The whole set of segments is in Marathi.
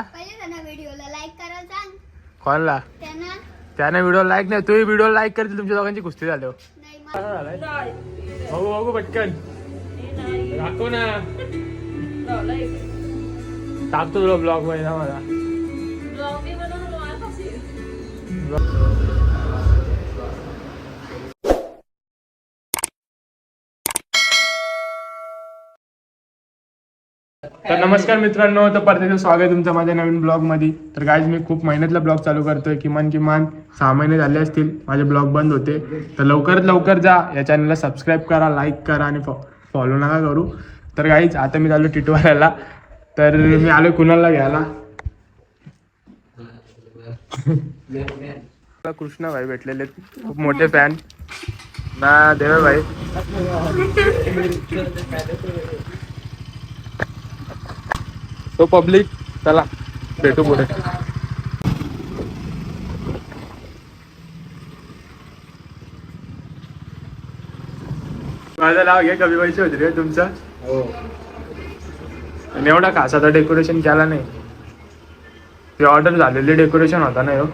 पहिले त्यांना व्हिडिओला लाईक करायला सांग कोणला? त्यांना? त्याने व्हिडिओ लाईक नाही तुम्ही व्हिडिओ लाईक करतील तुमच्या दोघांची कुस्ती झाल्यावर नाही मला बघू बघू पटकन. दाखव ना. टाकतो तुला ब्लॉगमध्ये ना मला. तर नमस्कार मित्रांनो तर परत एकदा स्वागत आहे तुमचं माझ्या नवीन ब्लॉगमध्ये तर गाईज मी खूप मेहनतला ब्लॉग चालू करतोय. किमान किमान सहा महिने झाले असतील माझे ब्लॉग बंद होते. तर लवकरात लवकर जा या चॅनलला सबस्क्राईब करा लाईक करा आणि फॉलो नका करू. तर गाईज आता मी चालू टिटवाल्याला तर मी आलो कुणाला घ्यायला? मला कृष्णा भाई भेटलेले खूप मोठे फॅन ना देवे भाई तो पब्लिक चला भेटू पुढे. माझं नाव घे कवी पैसे होते रे तुमचं आणि एवढा खासाचा डेकोरेशन केला नाही. ते ऑर्डर झालेले डेकोरेशन होता ना ह्यो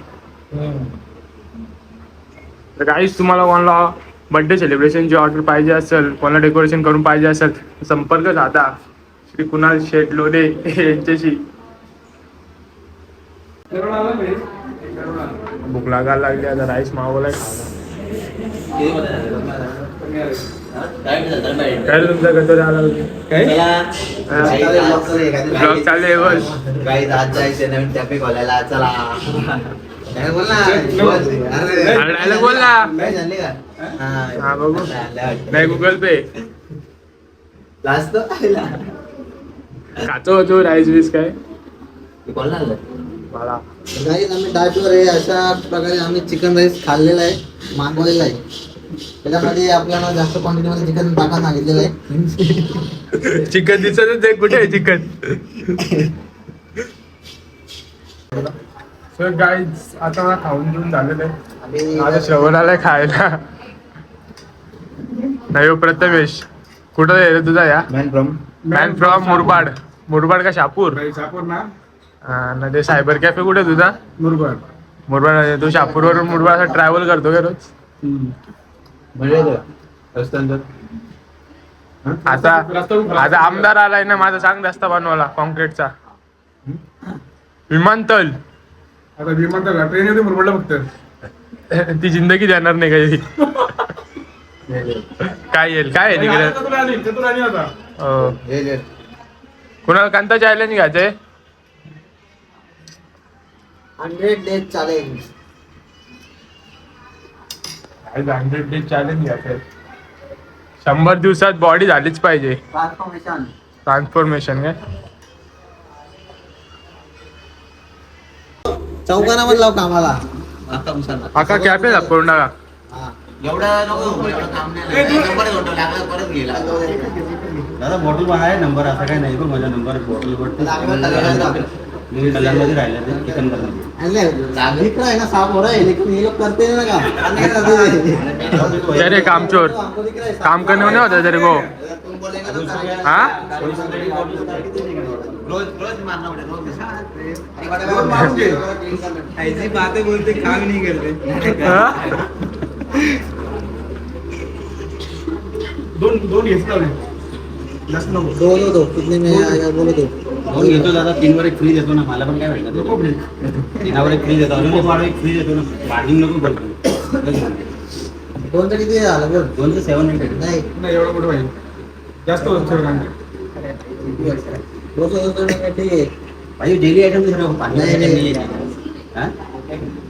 तर काहीच तुम्हाला कोणाला बर्थडे सेलिब्रेशनची ऑर्डर पाहिजे असेल कोणाला डेकोरेशन करून पाहिजे असेल संपर्क साधा. श्री कुणाल शेठ लोडे यांच्याशी. भूक लागायला लागली आता राईस मागवलाय. काय तुमचा कसं झाला ब्लॉग चालू आहे बस. काही आज जायचं नवीन टॅपिक खोलायला चला. काय बोल ना. बोल. ना. काय हा. बघू. नाही गुगल पे लास्ट खातो होतो राईस बीस काय? बोल ना मला. गाईज आम्ही डायटवर आहे अशा प्रकारे आम्ही चिकन राईस खाल्लेला आहे मागवलेला आहे. त्याच्यामध्ये आपल्याला जास्त क्वांटिटी मध्ये चिकन टाका सांगितलेलं आहे. चिकन दिसतच आहे कुठे आहे चिकन सर गाईज आता मला खाऊन घेऊन झालेलं आहे. माझं आणि श्रवण आलाय खायला. नाही हो, प्रथमेश. कुठं आहे रे तुझा या? Man from man from Murbad Murbad का शापूर शापूर ना? हा, ना ते सायबर कॅफे कुठे तुझा? मुरबाड मुरबाड तू शापूरवरून मुरबाड असा ट्रॅव्हल करतो का रोज? म्हणजे आता आता आमदार आलाय ना माझा सांग रस्ता बनवायला कॉन्क्रीटचा विमानतळ. आता विमानतळ ट्रेन येते मुरबाडला फक्त. ती जिंदगी देणार नाही काही काय येईल? काय आहे तिकडे? आता हो. हे जे कुणाला कांताच्या आयला घ्यायचंय हंड्रेड डेज चालेल हंड्रेड डेज चॅलेंज घ्यायचंय शंभर दिवसात बॉडी झालीच पाहिजे. ट्रान्सफॉर्मेशन ट्रान्सफॉर्मेशन काय? चौकाना मध लाव कामाला. आका कॅफे करून टाका एवढं नको एवढं काम नाही. नंबर लागलं परत घे लागलं. दादा बॉटल पण आहे नंबर असं काही नाही पण माझा नंबर बॉटल कल्याणमध्ये राहिले ते. चिकन कल्याण मित्र आहे ना साफ़ हो रहा है लेकिन ये लोग करते हैं ना काम कामचोर काम करने नहीं होता तेरे को तुम बोलेंगे करेंगे। हाँ रोज रोज मारना पड़ेगा रोज रोज मारून घे. ऐसी बातें बोलते काम नहीं करते? दोन दोन घेतलं. बोलो दो कितने में आएगा बोलो दो दोन घेतो दादा तीन वर एक फ्री देतो ना. मला पण काय भेटणार. तीनावर एक फ्री देतो. अजून एक फ्री देतो ना. मार्जिन नको करतो दोनचं किती झालं बोल दोनचं सेवन हंड्रेड नाही. नाही एवढं कुठं पाहिजे? जास्त टक्के ठीक आहे. भाई डेली आयटम नाही, नाही. हा?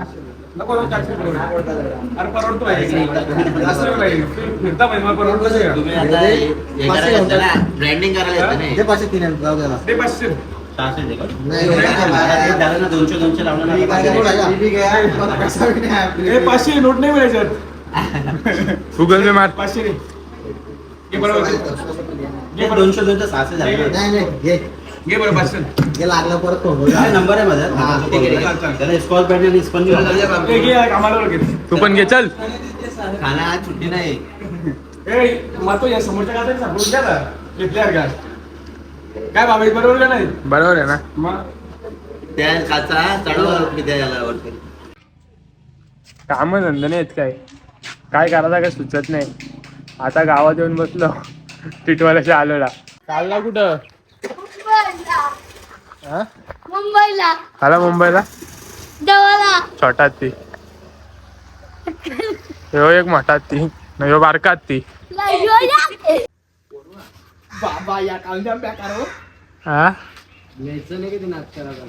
नको नको चारशे रुपये अरे परवडतो पाहिजे जास्त नाही पाहिजे फिरता पाहिजे मला परवडतो तुम्ही आता हे- हे करायला येतं ना ब्रँडिंग करायला येतं ते ना पाचशे तीन आहेत, जाऊ द्या ना. दे पाचशे. सहाशे दे का? नाही, एवढं नाही, काय बारा नाही. ते झालं ना दोनशे दोनशे लावलं ना मी काय आता करू पाचशे. राहिला? ठीक आहे, पण पैसा बी नाही आपल्याकडे. ए, पाचशे नोट नाही मिळायच्यात. गुगल पे मार पाचशे नाही. बरोबर. हे दोनशे दोनशे सहाशे झाले. ना. नाही नाही घे. घे बरं पाचशे घे लागलं परत फोन नंबर आहे माझा. हा, ठीक आहे, ठीक चाल, आहे. चाल. त्याला स्कॉच पॅड आणि स्पंज ए, घे आम्हाला घे. तू पण घे चल. खाना आज सुट्टी नाही. ए मग तो या समोरच्या का सांगून द्या ना घेतल्यावर का काय बाबा हे बरोबर का नाही? बरोबर आहे ना. मग? त्या काचा चढवला मी त्या याला वरती. काम धंदा नाही आहेत काय. काय करायचं काय सुचत नाही. आता गावात येऊन बसलो. टिटवाल्याच्या आलोला. चालला कुठं? हा? मुंबईला. आला मुंबईला? देवाला छोटा ती ह्यो एक मोठा ती न ह्यो बारकात. ती बाबा या हो. हा?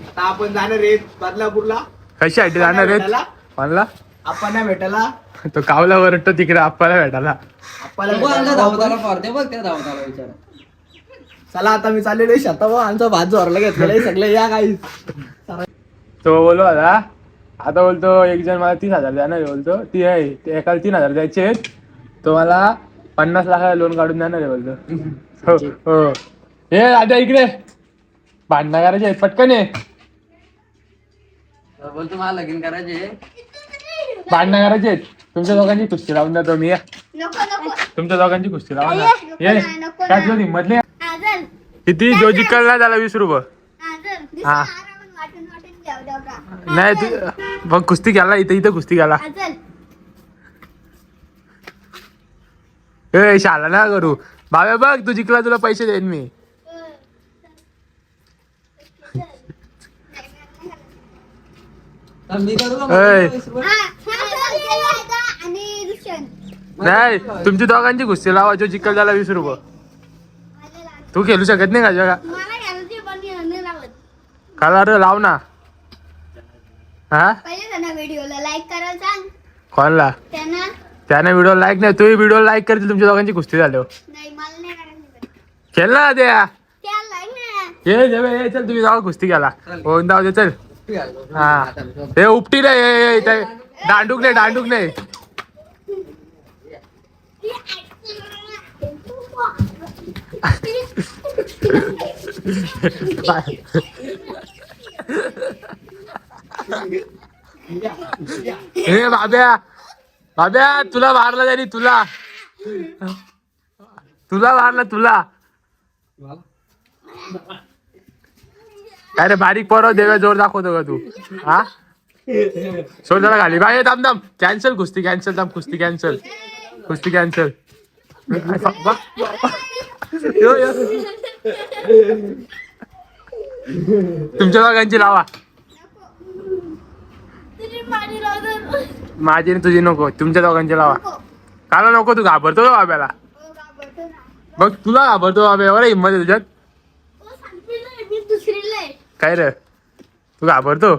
आता आपण जाणार रे बदलापूरला. कशासाठी जाणार भेटायला? म्हणला आपण नाही भेटायला. तो कावला वरटतो तिकडे आप्पाला भेटायला. आपल्याला भेटायला. चला आता मी चाललेलो शेतावर. आमचा भात जोरला घेतलेला सगळे या काही तो बोललो आता. आता बोलतो एक जण मला तीस हजार देणार आहे बोलतो. ती आहे ते एकाला तीन हजार द्यायचे आहेत. तो मला पन्नास लाखाला लोन काढून देणार आहे बोलतो. हो हो. हे आता इकडे. भांडणं करायचे आहेत पटकन ये. बोलतो मला लगीन करायचे भांडणं करायचे आहेत. तुमच्या दोघांची कुस्ती लावून देतो मी या. नको नको. तुमच्या दोघांची कुस्ती लावून द्या. नको ये. ना, नको काय. तुझी हिंमत नाही किती? जो जिंकल त्याला वीस रुपये. हा. आरामात वाटून वाटून द्याव द्याव का नाही तू मग कुस्ती घ्यायला इथं इथं कुस्ती घ्यायला आजल ए शाला ना करू. भाव्या बघ तू जिंकला तुला पैसे देईन मी. मी करू का ऐ. मग? वेदा आणि दुष्यंत नाही तुमची दोघांची कुस्ती लावा जो जिंकल त्याला वीस रुपये. तू खेळू शकत नाही का जगा? मला घ्यायची पण मी नाही लावत. खाला रे लाव ना. हा? पहिले त्यांना व्हिडिओला लाईक करायला सांग. कोणला? त्यांना? त्याने व्हिडिओ लाईक नाही तू व्हिडिओ लाईक करतील तुमच्या दोघांची कुस्ती नाही मला नाही करायचं खेळ ना त्या त्या लाईक नाही ये ये चल तुम्ही जाऊ कुस्ती घ्याला होऊन जाऊ दे चल. हा. हे उपटी रे हे, हे, इथे. दांडूक नाही दांडूक नाही. हे बाब्या. बाब्या तुला मारला त्यांनी तुला. तुला मारला तुला. अरे बारीक पोरं देव्या जोर दाखवतो का तू. हा? सोड जरा खाली. बाय दाम कॅन्सल कुस्ती कॅन्सल दम कुस्ती कॅन्सल कुस्ती कॅन्सल तुमच्या दोघांची लावा. पाणी माझी आणि तुझी नको तुमच्या दोघांची लावा. काला नको तू घाबरतो का बाब्याला? ओ, घाबरतो ना. बघ तुला घाबरतो बाब्या एवढा हिंमत आहे तुझ्यात. ओ, सांगते ना, मी दुसरीला आहे. काय रे? तू घाबरतो?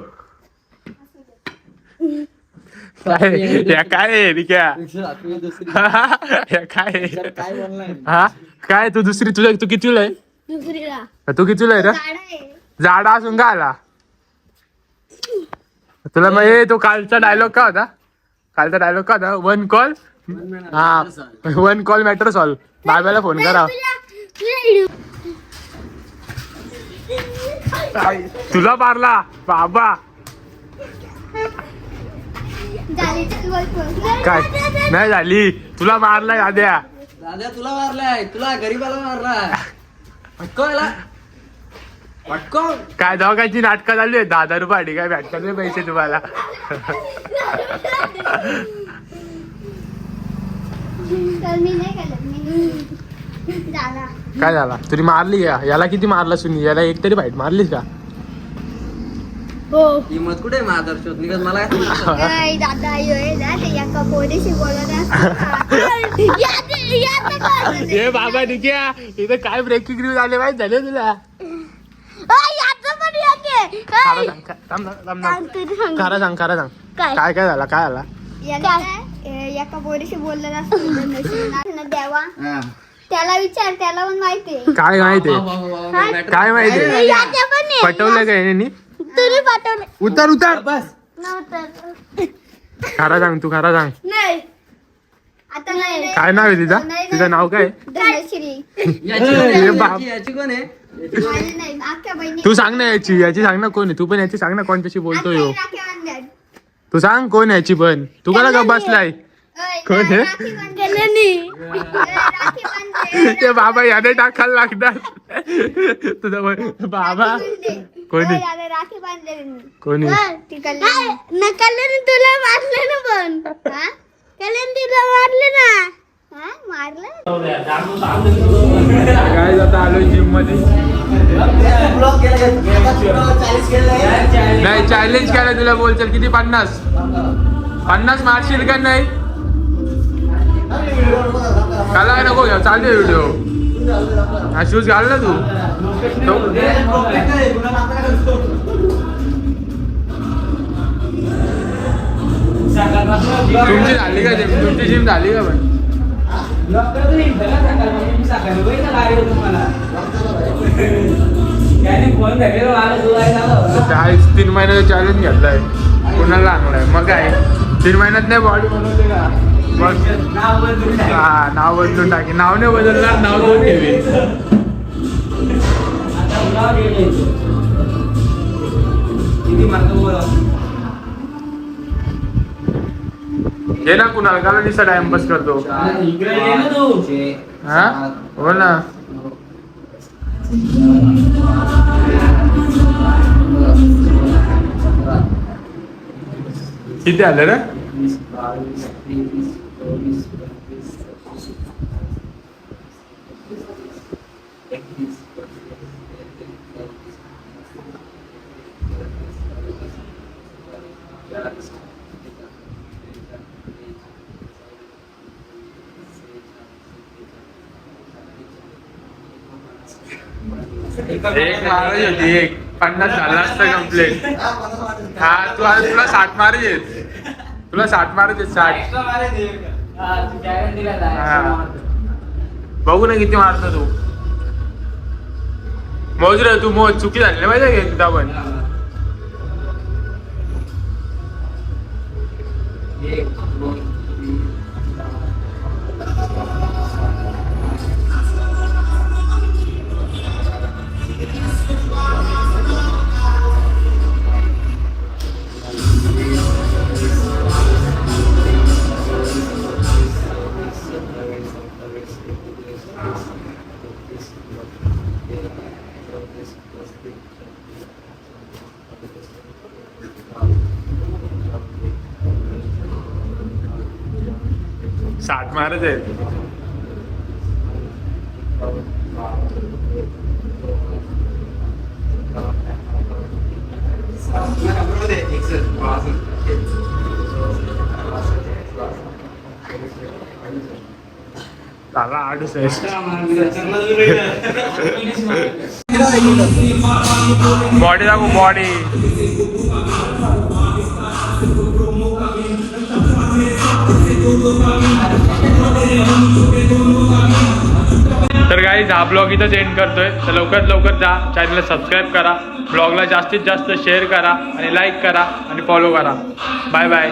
या काय या काय आहे? काय बोलणार हा? काय? तू दुसरी तुझ्या तू कितीला आहे? दुसरीला. तू कितीला आहे रे? आहे. झाडा असून का आला? तुला मग हे तो कालचा डायलॉग का होता? कालचा डायलॉग का होता? वन कॉल हा. वन कॉल मॅटर सॉल्व बाब्याला फोन करा. तुझ्या व्हिडिओ- तुला मारला. बाबा. काय? नाही झाली. तुला मारलाय आद्या. दादा तुला मारलाय. तुला गरीबाला मारलाय. काय दोघांची नाटकं चालू आहे दहा दहा रुपये काय भेटतात नाही पैसे तुम्हाला? तर मी नाही केलं मी झाला काय झाला? तुरी मारली का? याला किती मारला सुनी याला एक तरी फाईट मारलीस का? हो किंमत कुठे आहे माझा शोध निघत मला काय दादा यो ना ते एका पोरीशी बोलत? ए बाबा निक्या इथं काय ब्रेकिंग न्यूज आले माहीत झाले तुला. खरं? सांग खा- थांब ना, थांब सांग ना. तरी सांग. खरं सांग खरं सांग काय? काय काय झाला काय झाला एका पोरीशी हा. त्याला विचार त्याला पण माहिती काय माहिती वा, वा, वा, वा, matter- काय माहिती. पटवलं काय यांनी तुम्ही पाठवले उतर उतर. नव्हतं. खरा सांग तू खरा सांग. नाही. आता नाही. काय नाव आहे तिचं? तिचं नाव काय? धनश्री. याची कोण आहे? हे बाप. याची- याची कोण आहे? माझी नाही. अख्ख्या बहिणी तू सांग ना याची. याची सांग ना कोण आहे. तू पण याची सांग ना कोणत्याशी बोलतोय ह्यो. राखी बांधल्यात. तू सांग कोण आहे याची पण. तू कला का बसलाय. ओय, कोण आहे? राखी बांधलेली. ओय, राखी बांधले. ते बाबा याने टाकायला लागणार. तुझा बाबा. कोणी? राखी न कल्याणी तुला मारले ना पण. हा? कल्याणी तुला मारले ना? हा मारलं? काय आता आलोय जिममध्ये? नाही चॅलेंज केलं तुला बोलचल किती? पन्नास. पन्नास मारशील का नाही? काला नको घ्या चालू व्हिडिओ हा शूज घाल ना तू. तुमची झाली का जिम? तुमची जिम झाली का पण? चाळीस तीन महिन्याचा चॅलेंज घेतलाय. कुणाला लागलाय मग काय? तीन महिन्यात नाही बॉडी बनवते का? मग हा नाव बदलून टाकी. नाव नाही बदलणार नाव दोन ठेवी हे ना कुणाल काला दिसा टाइमपास करतो. हा? हो ना. किती आलं रे? एक मारायची होती एक. पन्नास झाला असतं कम्प्लेट हा तू आज तुला साठ मारायचे तुला साठ मारायचे साठ. बघू ना किती मारतो तू. मोज रे तू मोज. चुकी झाली ना माहिती एकदा पण? साठ मारच आहेत. झाला आठ बॉडी दाखव बॉडी तर काही हा ब्लॉग इथंच एंड करतोय. तर लवकरात लवकर जा चॅनलला सबस्क्राईब करा. ब्लॉगला जास्तीत जास्त शेअर करा आणि लाईक करा आणि फॉलो करा. Bye bye